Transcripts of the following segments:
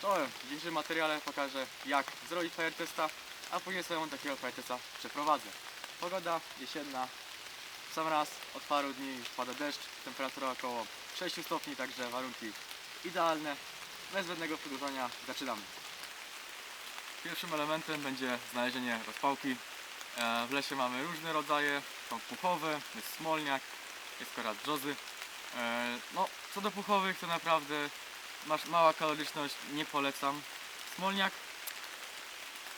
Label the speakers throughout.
Speaker 1: To w dzisiejszym materiale pokażę jak zrobić fire testa, a później sobie takiego fire testa przeprowadzę. Pogoda jesienna, w sam raz od paru dni pada deszcz, temperatura około 6 stopni, także warunki idealne. Bez zbędnego przedłużania zaczynamy. Pierwszym elementem będzie znalezienie rozpałki. E, W lesie mamy różne rodzaje, są puchowe, jest smolniak, jest kora brzozy. E, No, co do puchowych to naprawdę masz mała kaloryczność, nie polecam. Smolniak,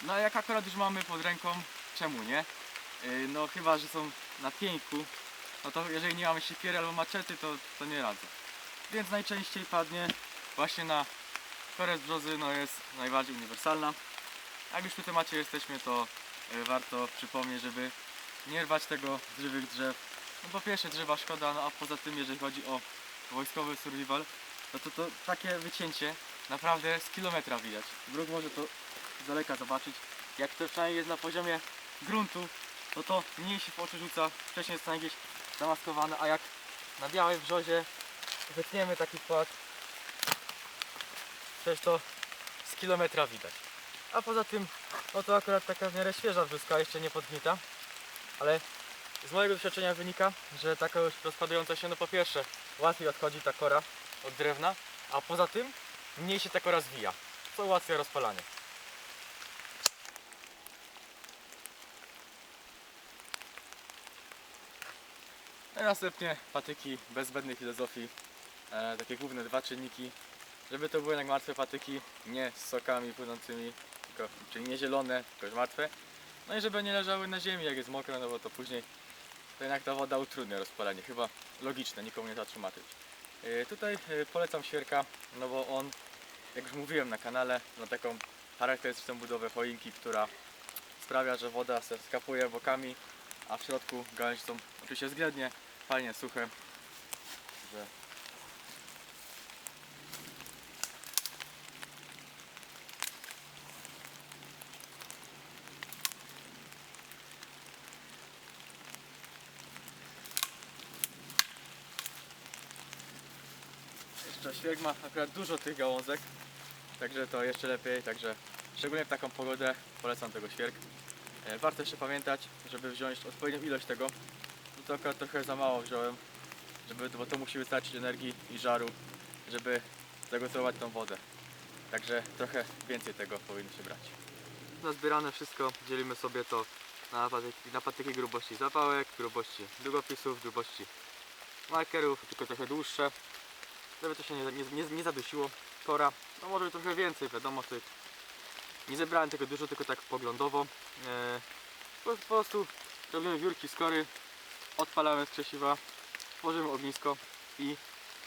Speaker 1: no jak akurat już mamy pod ręką, czemu nie? Yy, No chyba, że są na pieńku, no to jeżeli nie mamy siekiery albo maczety, to, to nie radzę. Więc najczęściej padnie właśnie na korę z brzozy, no jest najbardziej uniwersalna. Jak już przy temacie jesteśmy, to yy, warto przypomnieć, żeby nie rwać tego z żywych drzew. No po pierwsze drzewa szkoda, no a poza tym jeżeli chodzi o wojskowy survival, no to, to takie wycięcie naprawdę z kilometra widać. Wróg może to z daleka zobaczyć. Jak to przynajmniej jest na poziomie gruntu, no to mniej się w oczy rzuca, wcześniej jest gdzieś zamaskowane, a jak na białej brzozie wytniemy taki płat, przecież to z kilometra widać. A poza tym, no to akurat taka w miarę świeża brzuska, jeszcze nie podgnita, ale z mojego doświadczenia wynika, że taka już rozpadająca się, no po pierwsze łatwiej odchodzi ta kora od drewna, a poza tym mniej się ta kora zwija, co ułatwia rozpalanie. No i następnie patyki bez zbędnej filozofii, e, takie główne dwa czynniki, żeby to były jednak martwe patyki, nie z sokami płynącymi, tylko, czyli nie zielone, tylko już martwe. No i żeby nie leżały na ziemi, jak jest mokre, no bo to później to jednak ta woda utrudnia rozpalanie. Chyba logiczne, nikomu nie. Yy, tutaj yy, polecam świerka, no bo on, jak już mówiłem na kanale, ma taką charakterystyczną budowę choinki, która sprawia, że woda se skapuje bokami, a w środku gałęzie są oczywiście względnie fajnie suche. Że Jeszcze świerk ma akurat dużo tych gałązek, także to jeszcze lepiej, także szczególnie w taką pogodę polecam tego świerk. E, Warto jeszcze pamiętać, żeby wziąć odpowiednią ilość tego. No to akurat trochę za mało wziąłem, żeby, bo to musi wystarczyć energii i żaru, żeby zagotować tą wodę. Także trochę więcej tego powinno się brać. Nazbierane wszystko dzielimy sobie to na patyki, na patyki grubości zapałek, grubości długopisów, grubości markerów, tylko trochę dłuższe żeby to się nie, nie, nie, zadusiło. Kora, no może trochę więcej, wiadomo, tych nie zebrałem tego dużo, tylko tak poglądowo. E, po, po prostu robimy wiórki z kory, odpalamy z krzesiwa, tworzymy ognisko i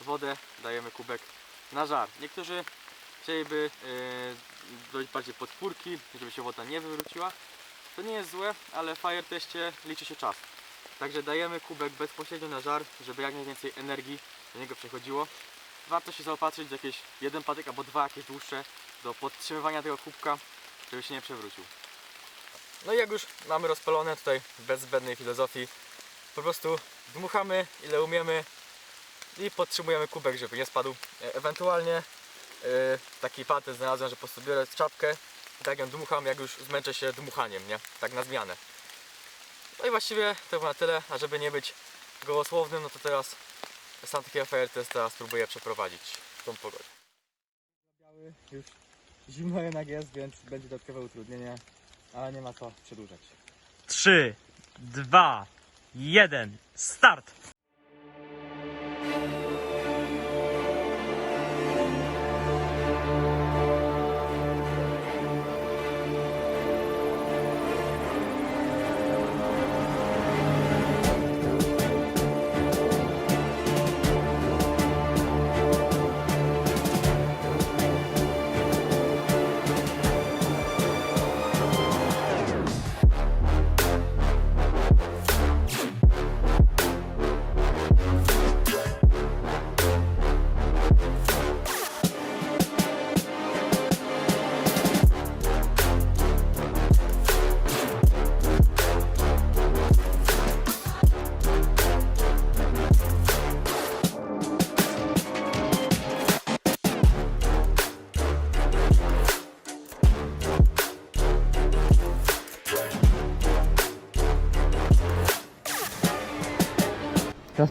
Speaker 1: wodę dajemy kubek na żar. Niektórzy chcieliby e, dojść bardziej podpórki, żeby się woda nie wywróciła. To nie jest złe, ale w fire teście liczy się czas. Także dajemy kubek bezpośrednio na żar, żeby jak najwięcej energii do niego przechodziło warto się zaopatrzyć w jakieś jeden patyk albo dwa jakieś dłuższe do podtrzymywania tego kubka, żeby się nie przewrócił. No i jak już mamy rozpalone tutaj bez zbędnej filozofii, po prostu dmuchamy ile umiemy i podtrzymujemy kubek, żeby nie spadł. E, Ewentualnie e, taki patent znalazłem, że po prostu biorę czapkę i tak ją dmucham, jak już zmęczę się dmuchaniem, nie? Tak na zmianę. No i właściwie to było na tyle, a żeby nie być gołosłownym, no to teraz sam taki fire test teraz spróbuję przeprowadzić w tą pogodę. Biały już zimno jednak jest, więc będzie dodatkowe utrudnienie, ale nie ma co przedłużać.
Speaker 2: 3, 2, 1, start!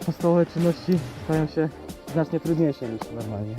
Speaker 1: Podstawowe czynności stają się znacznie trudniejsze niż normalnie.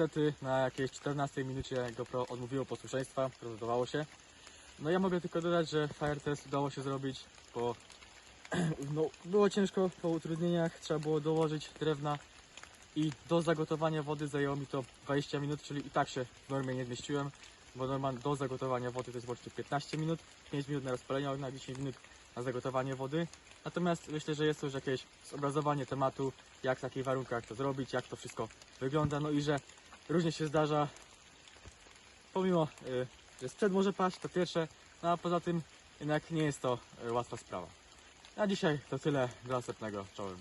Speaker 1: Niestety na jakiejś 14 minucie GoPro odmówiło posłuszeństwa, prezentowało się. No ja mogę tylko dodać, że fire test udało się zrobić, bo no, było ciężko po utrudnieniach, trzeba było dołożyć drewna i do zagotowania wody zajęło mi to 20 minut, czyli i tak się w normie nie zmieściłem, bo normalnie do zagotowania wody to jest łącznie 15 minut, 5 minut na rozpalenie ognia, 10 minut na zagotowanie wody. Natomiast myślę, że jest to już jakieś zobrazowanie tematu, jak w takich warunkach to zrobić, jak to wszystko wygląda, no i że różnie się zdarza, pomimo, y, że sprzęt może paść, to pierwsze, no a poza tym jednak nie jest to y, łatwa sprawa. A dzisiaj to tyle, do następnego, czołem.